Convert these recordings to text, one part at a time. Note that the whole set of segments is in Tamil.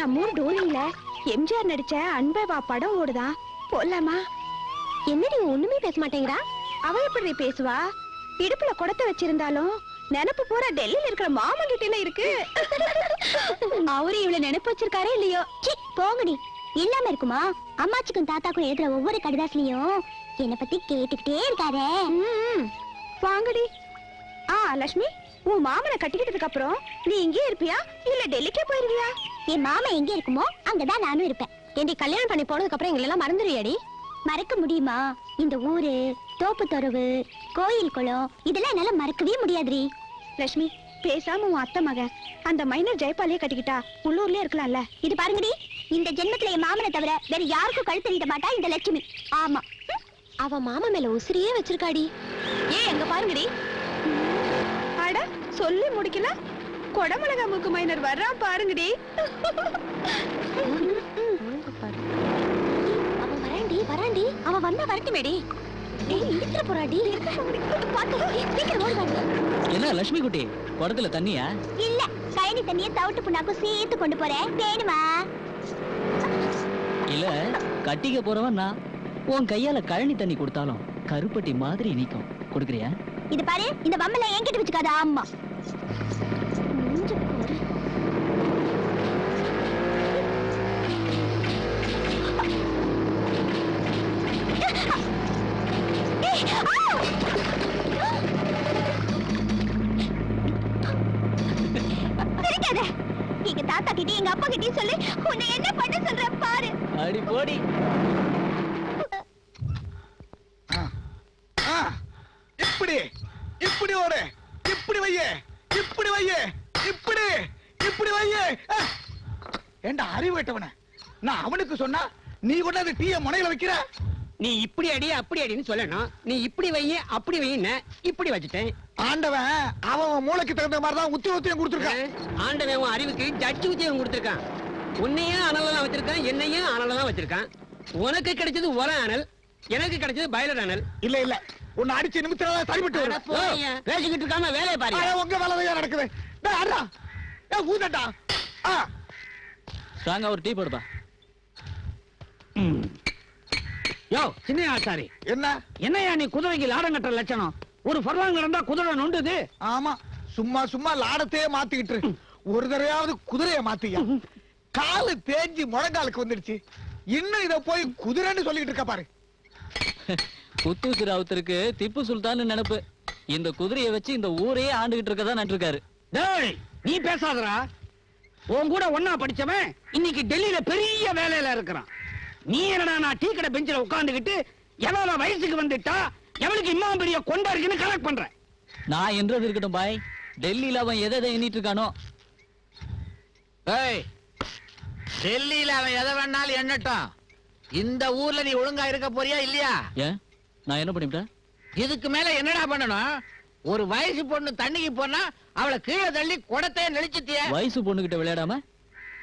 நம்ம ஊர் டோலியில எம்ஜிஆர் நடிச்ச அன்பவா படம் ஓடுதா? போலாமா என்னடி ஒண்ணுமே பேச மாட்டேங்கிறா? அவ எப்படி பேசுவா? இடுப்புல குடத்தை வச்சிருந்தாலும் நினப்பு பூரா டெல்லியில இருக்கிற மாமன் கிட்ட இருக்கு. அவரு இவ்வளவு நினைப்பு வச்சிருக்காரே இல்லையோ? போங்கடி. இல்லாம இருக்குமா? அம்மாச்சிக்கும் தாத்தாக்கும் எழுதுற ஒவ்வொரு கடிதாசிலையும் என்ன பத்தி கேட்டுக்கிட்டே இருக்காரே வாங்கடி. ஆ லட்சுமி உன் மாமனை கட்டிக்கிட்டதுக்கு அப்புறம் நீ இங்கே இருப்பியா? இல்ல டெல்லிக்கே போயிருவியா? என் மாமா எங்க இருக்குமோ அங்கதான் நானும் இருப்பேன். என்னை கல்யாணம் பண்ணி போனதுக்கு அப்புறம் எங்களை எல்லாம் மறந்துடுவியாடி. மறக்க முடியுமா? இந்த ஊரு தோப்பு தொரவு கோயில் குளம் இதெல்லாம் என்னால மறக்கவே முடியாதுரி லட்சுமி பேசாம உன் அத்தை மகன் அந்த மைனர் ஜெயபாலையே கட்டிக்கிட்டா உள்ளூர்லயே இருக்கலாம்ல. இது பாருங்கடி இந்த ஜென்மத்துல என் மாமனை தவிர வேற யாருக்கும் கழுத்து நீட்ட மாட்டா இந்த லட்சுமி. ஆமா. அவ மாமா மேல உசிரியே வச்சிருக்காடி. ஏ எங்க பாருங்கடி. அட சொல்லி முடிக்கல. கொடமிளகா மூக்கு மைனர் வர்றான் பாருங்கடி. அவன் வராண்டி வராண்டி அவன் வந்தா வரட்டுமேடி. என்ன லட்சுமி குட்டி குடத்துல தண்ணியா? இல்ல கழனி தண்ணிய தவிட்டு புண்ணாக்கும் சேர்த்து கொண்டு போறேன் வேணுமா? இல்ல கட்டிக்க போறவன் நான். உன் கையால கழனி தண்ணி கொடுத்தாலும் கருப்பட்டி மாதிரி நிக்கும். கொடுக்குறியா? இது பாரு இந்த பம்மல என்கிட்ட வச்சுக்காத ஆமா மூஞ்ச பாரு. ஏண்டா அறிவு கட்டவன நான் அவனுக்கு சொன்னா நீ கொண்டாந்து டீய முனையில வைக்கிற? நீ இப்படி அடி அப்படி அடின்னு சொல்லணும். நீ இப்படி வைய அப்படி வையின்னு இப்படி வச்சுட்டேன். ஆண்டவன் அவன் மூளைக்கு தகுந்த மாதிரி தான் உத்தி உத்தியம் கொடுத்துருக்கான். ஆண்டவன் உன் அறிவுக்கு ஜட்ஜு உத்தியோகம் கொடுத்திருக்கான். உன்னையும் அனலெல்லாம் வச்சிருக்கான் என்னையும் அனலெல்லாம் வச்சிருக்கான். உனக்கு கிடைச்சது ஒர அனல் எனக்கு கிடைச்சது பயலர் அனல் இல்ல இல்ல. உன்னை அடிச்சு நிமித்தினால சரிபட்டு. பேசிக்கிட்டு இருக்காம வேலையை பாரு. உங்க வேலைதான் நடக்குது. ஊதட்டா ஆ. ஸ்ட்ராங்கா ஒரு டீ போடுப்பா. யோ சின்ன ஆசாரி என்ன? என்னையா நீ குதிரைக்கு லாடம் கட்டுற லட்சணம்? ஒரு ஃபர்லாங் நடந்தா குதிரை நொண்டுது. ஆமா சும்மா சும்மா லாடத்தையே மாத்திக்கிட்டு. ஒரு தடவையாவது குதிரைய மாத்தியா? காலு தேஞ்சு முழங்காலுக்கு வந்துடுச்சு. இன்னும் இத போய் குதிரைன்னு சொல்லிட்டு இருக்க பாரு. குத்தூசி ராவுத்தருக்கு திப்பு சுல்தான் நினைப்பு. இந்த குதிரையை வச்சு இந்த ஊரையே ஆண்டுகிட்டு இருக்கதா நட்டிருக்காரு டேய் நீ பேசாதடா. உன் கூட ஒன்னா படிச்சவன் இன்னைக்கு டெல்லியில பெரிய வேலையில இருக்கிறான். நீ என்னடா நான் டீ கடை பெஞ்சில உட்கார்ந்துகிட்டு எவ்வளவு வயசுக்கு வந்துட்டா? எவனுக்கு இம்மா பெரிய கொண்டா இருக்குன்னு கனெக்ட் பண்றேன் நான் என்றது இருக்கட்டும் பாய். டெல்லியில அவன் எதை எதை எண்ணிட்டு இருக்கானோ. ஏய் டெல்லியில அவன் எதை வேணாலும் எண்ணட்டும். இந்த ஊர்ல நீ ஒழுங்கா இருக்க போறியா இல்லையா? ஏன்? நான் என்ன பண்ணிவிட்டேன் இதுக்கு மேல என்னடா பண்ணணும்? ஒரு வயசு பொண்ணு தண்ணிக்கு போனா அவளை கீழே தள்ளி குடத்தையே நெளிச்சிட்டிய. வயசு பொண்ணுகிட்ட விளையாடாம?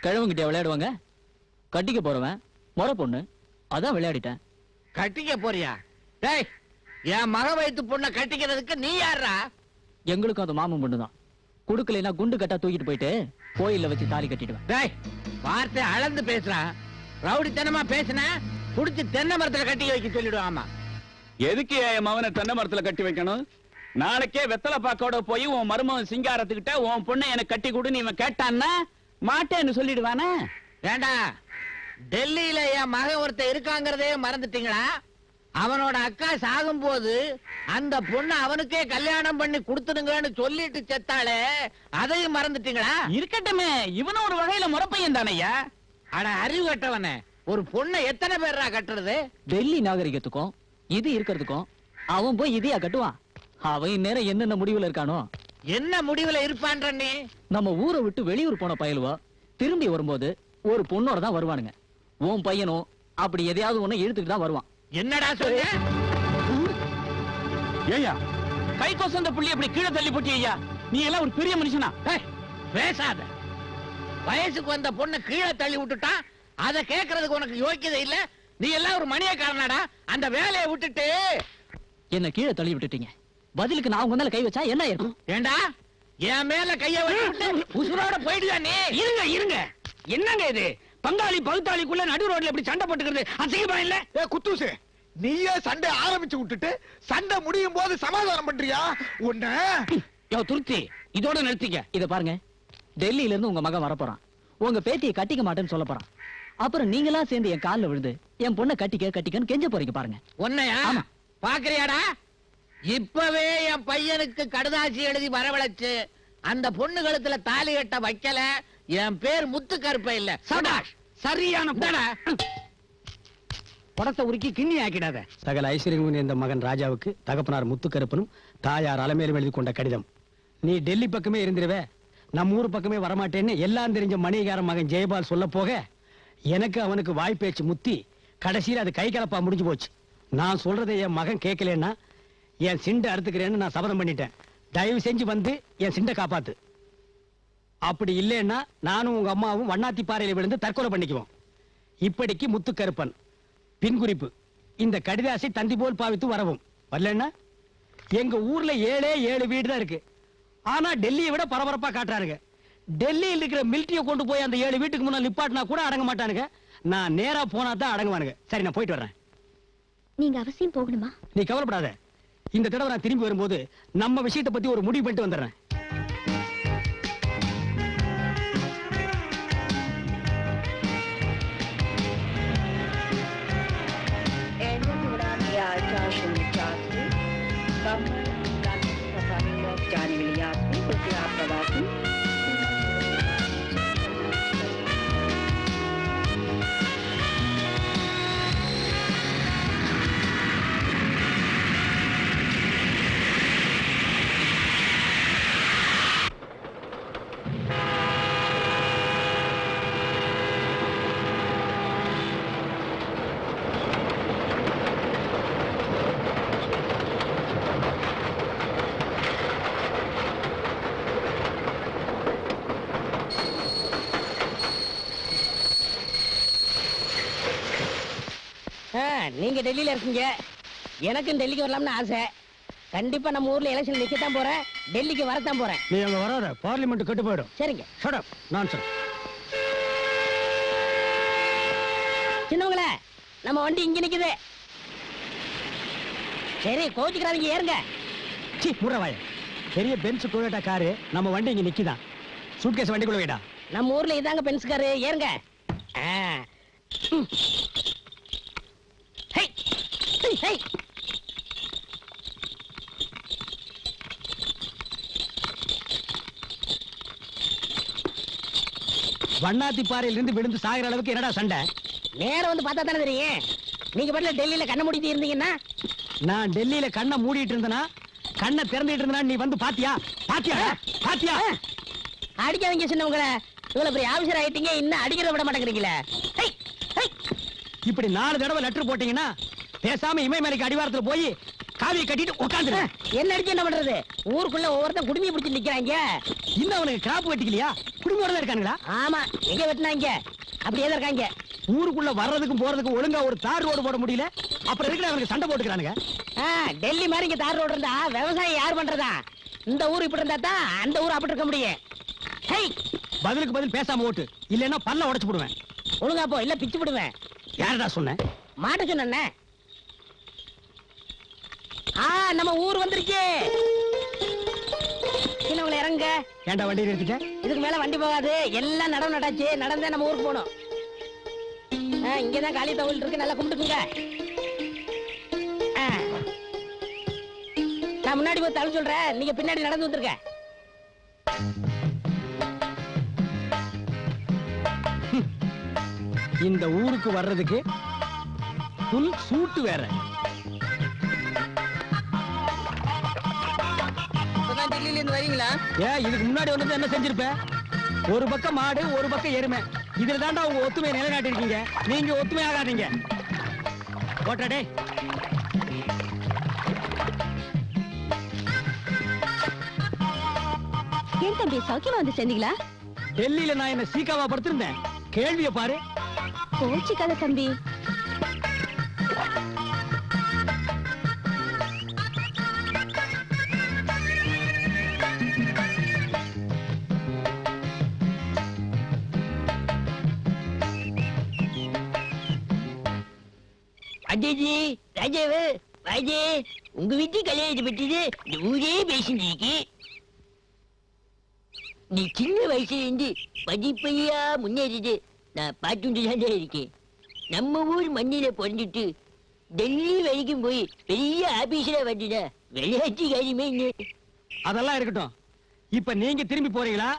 கிழவங்கிட்ட விளையாடுவாங்க? கட்டிக்க போறவன் முறை பொண்ணு அதான் விளையாடிட்டேன். கட்டிக்க போறியா? டேய் என் மக வயித்து பொண்ணை கட்டிக்கிறதுக்கு நீ யாரா எங்களுக்கும் அது மாமன் பொண்ணு தான் குடுக்கலைன்னா குண்டு கட்டா தூக்கிட்டு போயிட்டு கோயில்ல வச்சு தாலி கட்டிடுவேன். டேய் வார்த்தை அளந்து பேசுறான் ரவுடித்தனமா பேசுன புடிச்சு தென்னை மரத்துல கட்டி வைக்க சொல்லிடுவான் ஆமா. எதுக்கு என் மவனை தென்னை மரத்துல கட்டி வைக்கணும்? நாளைக்கே வெத்தலை பாக்கோட போய் உன் மருமகன் சிங்காரத்துக்கிட்ட உன் பொண்ணை எனக்கு கட்டி கொடுன்னு இவன் கேட்டான்னா மாட்டேன்னு சொல்லிடுவானே? ஏண்டா டெல்லியில என் மகன் ஒருத்தன் இருக்காங்கிறதே மறந்துட்டீங்களா? அவனோட அக்கா சாகும்போது அந்த பொண்ணு அவனுக்கே கல்யாணம் பண்ணி கொடுத்துடுங்கன்னு சொல்லிட்டு செத்தாளே அதையும் மறந்துட்டீங்களா? இருக்கட்டுமே இவனும் ஒரு வகையில முறப்பையன் தானையா அட அறிவு கட்டவனே ஒரு பொண்ணை எத்தனை பேர்ரா கட்டுறது? டெல்லி நாகரிகத்துக்கும் இது இருக்கிறதுக்கும் அவன் போய் இதையா கட்டுவான்? அவன் இந்நேரம் என்னென்ன முடிவுல இருக்கானோ? என்ன முடிவுல இருப்பான்ற நீ? நம்ம ஊரை விட்டு வெளியூர் போன பயலுவா திரும்பி வரும்போது ஒரு பொண்ணோட தான் வருவானுங்க. உன் பையனும் அப்படி எதையாவது ஒண்ணு இழுத்துட்டு தான் வருவான். என்னடா சொல்ற? ஏய்யா. கை கொசந்த புள்ளி அப்படி கீழே தள்ளி போட்டி ஐயா. நீ எல்லாம் ஒரு பெரிய மனுஷனா? ஏய், பேசாத. வயசுக்கு வந்த பொண்ணை கீழே தள்ளி விட்டுட்டான் அதை கேட்கறதுக்கு உனக்கு யோக்கியதை இல்ல. நீ எல்லாம் ஒரு மணியக்காரனாடா. அந்த வேலையை விட்டுட்டு. என்ன கீழே தள்ளி விட்டுட்டீங்க. பதிலுக்கு நான் உங்க மேல கை வச்சா என்ன இருக்கும் ஏண்டா? என் மேல கைய உசுரோட போயிடுயா நீ? இருங்க இருங்க. என்னங்க இது? பங்காளி பகுத்தாளிக்குள்ள நடு ரோட்ல இப்படி சண்டை போட்டுக்கிறது அசிங்கமா இல்ல? ஏ குத்தூசு நீயே சண்டை ஆரம்பிச்சு விட்டுட்டு சண்டை முடியும் போது சமாதானம் பண்றியா? உன்ன? யோ துருத்தி இதோட நிறுத்திக்க. இத பாருங்க. டெல்லியில இருந்து உங்க மகன் வரப்போறான். உங்க பேத்தியை கட்டிக்க மாட்டேன்னு சொல்ல போறான். அப்புறம் நீங்களா சேர்ந்து என் கால்ல விழுந்து என் பொண்ணை கட்டிக்க கட்டிக்கன்னு கெஞ்ச போறீங்க பாருங்க. உன்னையா? ஆமா. பாக்குறியாடா? இப்பவே என் பையனுக்கு கடுதாசி எழுதி வரவழைச்சு அந்த பொண்ணு கழுத்துல தாலி கட்ட வைக்கல என் பேர் முத்து கருப்ப இல்ல. சபாஷ்! சரியான. படத்தை உருக்கி கிண்ணி ஆக்கிடாத. சகல ஐஸ்வர்யமும் இந்த மகன் ராஜாவுக்கு தகப்பனார் முத்துக்கருப்பனும் தாயார் அலமேலும் எழுதி கொண்ட கடிதம். நீ டெல்லி பக்கமே இருந்திருவே. நம்ம ஊர் பக்கமே வரமாட்டேன்னு எல்லாம் தெரிஞ்ச மணிகார மகன் ஜெயபால் சொல்ல போக எனக்கு அவனுக்கு வாய்ப்பேச்சு முத்தி கடைசியில் அது கை கலப்பா முடிஞ்சு போச்சு. நான் சொல்றதை என் மகன் கேட்கலன்னா என் சிண்டை அறுத்துக்கிறேன்னு நான் சபதம் பண்ணிட்டேன். தயவு செஞ்சு வந்து என் சிண்டை காப்பாத்து. அப்படி இல்லைன்னா நானும் உங்க அம்மாவும் வண்ணாத்தி பாறையில விழுந்து தற்கொலை பண்ணிக்குவோம். இப்படிக்கு முத்துக்கருப்பன் பின்குறிப்பு இந்த கடிதாசை தந்தி போல் பாவித்து வரவும். வரலன்னா? எங்க ஊர்ல ஏழே ஏழு வீடு தான் இருக்கு. ஆனா டெல்லியை விட பரபரப்பா காட்டுறாருங்க டெல்லியில் இருக்கிற மிலிட்டரியை கொண்டு போய் அந்த ஏழு வீட்டுக்கு முன்னாடி நிப்பாட்டினா கூட அடங்க மாட்டானுங்க. நான் நேரா போனா தான் அடங்குவானுங்க. சரி நான் போயிட்டு வர்றேன். நீங்க அவசியம் போகணுமா? நீ கவலைப்படாத. இந்த தடவை நான் திரும்பி வரும்போது நம்ம விஷயத்தை பத்தி ஒரு முடிவு பண்ணிட்டு வந்துடுறேன். நீங்க டெல்லியில இருக்கீங்க. எனக்கும் டெல்லிக்கு வரலாம்னு ஆசை. கண்டிப்பா நம்ம ஊர்ல எலெக்ஷன் நிக்கத்தான் போறேன். டெல்லிக்கு வரத்தான் போறேன். நீ அங்க வராத பார்லிமெண்ட் கெட்டு போயிடும். சரிங்க. ஷட் சின்னவங்கள நம்ம வண்டி இங்க நிக்குது. சரி கோச்சுக்கிறாதீங்க ஏறுங்க. சி முறவாய. பெரிய பென்ஸ் டொயோட்டா காரு நம்ம வண்டி இங்க நிக்குதான் சூட்கேஸ் வண்டிக்குள்ள வைடா. நம்ம ஊர்ல இதாங்க பென்ஸ்காரு ஏறுங்க. ஆ. ம். வண்ணாத்தி பாறையில இருந்து விழுந்து சாகிற அளவுக்கு என்னடா சண்டை? நேரம் வந்து பார்த்தா தானே தெரியும். நீங்க பாட்டுல டெல்லியில கண்ண மூடிட்டு இருந்தீங்கன்னா? நான் டெல்லியில கண்ணை மூடிட்டு இருந்தனா? கண்ணை திறந்துட்டு இருந்தனா? நீ வந்து பாத்தியா? பாத்தியா? பாத்தியா? அடிக்காதீங்க சின்னவங்கள. இவ்வளவு பெரிய ஆபீசர் ஆயிட்டீங்க இன்னும் அடிக்கிறத விட மாட்டேங்கிறீங்களே. இப்படி நாலு தடவை லெட்டர் போட்டீங்கன்னா பேசாம இமயமலைக்கு அடிவாரத்துல போய் காவியை கட்டிட்டு உட்காந்துரு. என்ன அடிச்சு என்ன பண்றது? ஊருக்குள்ள ஒவ்வொருத்தன் குடுமையை பிடிச்சு நிக்கிறாங்க. இன்னும் அவனுக்கு கிராப் வெட்டிக்கலையா? குடும்பத்தோட தான் இருக்கானுங்களா? ஆமா எங்க வெட்டினாங்க? அப்படியே தான் இருக்காங்க. ஊருக்குள்ள வர்றதுக்கும் போறதுக்கும் ஒழுங்கா ஒரு தார் ரோடு போட முடியல. அப்புறம் இருக்கிற அவனுக்கு சண்டை போட்டுக்கிறானுங்க? டெல்லி மாதிரி இங்க தார் ரோடு இருந்தா விவசாயம் யார் பண்றதா? இந்த ஊர் இப்படி இருந்தா தான் அந்த ஊர் அப்படி இருக்க முடியும். பதிலுக்கு பதில் பேசாம ஓட்டு. இல்லைன்னா பல்ல உடைச்சு போடுவேன் ஒழுங்கா போ இல்ல பிச்சு விடுவேன். யாரடா சொன்னேன் மாட்ட சொன்ன நம்ம ஊர் வந்துருச்சு சின்னவங்களை இறங்க? ஏன்டா வண்டி நிறுத்திட்ட? இதுக்கு மேல வண்டி போகாது. எல்லாம் நடவு நட்டாச்சு. நடந்தே நம்ம ஊருக்கு போகணும். இங்கதான் காளி தவில் இருக்கு. நல்லா கும்பிட்டுக்குங்க. நான் முன்னாடி போய் தவிர சொல்றேன். நீங்க பின்னாடி நடந்து வந்துருங்க. இந்த ஊருக்கு வர்றதுக்கு புல் சூட்டு வேற. டெல்லியில இருந்து வரீங்களா? ஏன் இதுக்கு முன்னாடி வந்து என்ன செஞ்சிருப்ப? ஒரு பக்கம் மாடு ஒரு பக்கம் எருமை. இதுல தாண்டா உங்க ஒத்துமையை நிலைநாட்டிருக்கீங்க நீங்க ஒத்துமை ஆகாதீங்க ஓட்டாடே ஏன் தம்பி சௌக்கியமா வந்து சேர்ந்தீங்களா? டெல்லியில நான் என்ன சீக்காவா படுத்திருந்தேன்? கேள்வியை பாரு. கோச்சிக்காத தம்பி. அஜய் ராஜாவு ராஜே உங்க வீட்டு கல்யாணத்தை பற்றி இந்த ஊரே பேசிட்டு இருக்கு. நீ சின்ன வயசுல இருந்து படிப்பையா முன்னேறிது நான் பார்த்துட்டு இருக்கேன். நம்ம ஊர் மண்ணில பிறந்துட்டு டெல்லி வரைக்கும் போய் பெரிய ஆபீஸ்ல வந்துட விளையாட்டு காரியமே அதெல்லாம் இருக்கட்டும். இப்ப நீங்க திரும்பி போறீங்களா?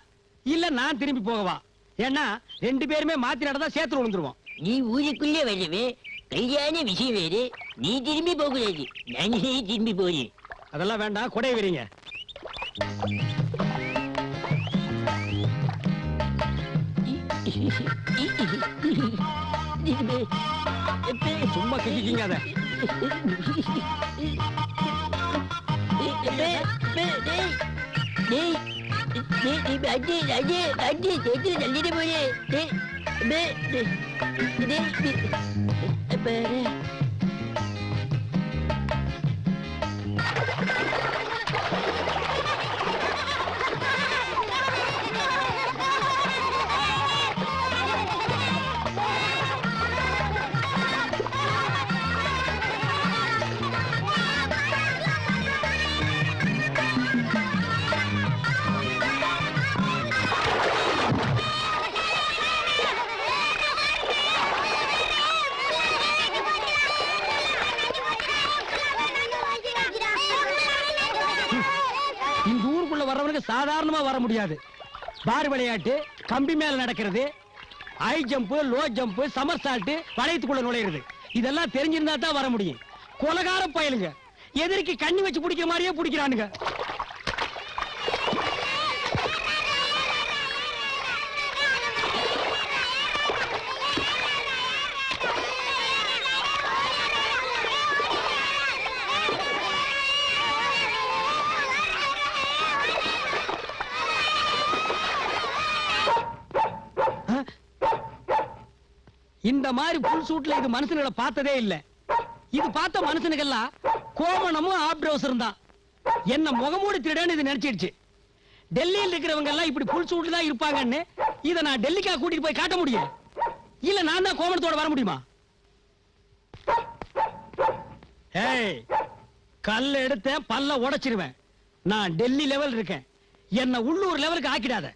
இல்ல நான் திரும்பி போகவா? ஏன்னா ரெண்டு பேருமே மாத்தி நடந்தா சேர்த்து விழுந்துருவோம் நீ ஊருக்குள்ளே வரவே கல்யாண விஷயம் வேறு நீ திரும்பி போகக்கூடாது நானே திரும்பி போறேன் அதெல்லாம் வேண்டாம் கொடை வரீங்க சும்மா கிக்கிங்க அத இந்த சாதாரணமா வர முடியாது. பார் விளையாட்டு கம்பி மேல நடக்கிறது high jump low jump somersault வளையத்துக்குள்ள நுழையிறது. இதெல்லாம் தெரிஞ்சிருந்தா தான் வர முடியும். கொலகாரம் பயலுங்க. எதிரிக்கு கண்ணி வச்சு பிடிக்கிற மாதிரியே பிடிக்கிறானுங்க. மாதிரி புல் சூட்ல இது மனுஷனுங்களை பார்த்ததே இல்ல. இது பார்த்த மனுஷனுக்கெல்லாம் கோமணமும் ஆப் ட்ரௌசரும் தான். என்ன முகமூடி திருடன்னு இது நினைச்சிடுச்சு. டெல்லியில் இருக்கிறவங்க எல்லாம் இப்படி புல் சூட்ல தான் இருப்பாங்கன்னு இதை நான் டெல்லிக்கா கூட்டிட்டு போய் காட்ட முடியும் இல்ல நான் தான் கோமணத்தோட வர முடியுமா? ஏய் கல்ல எடுத்தேன் பல்ல உடைச்சிருவேன். நான் டெல்லி லெவல் இருக்கேன். என்ன உள்ளூர் லெவலுக்கு ஆக்கிடாத.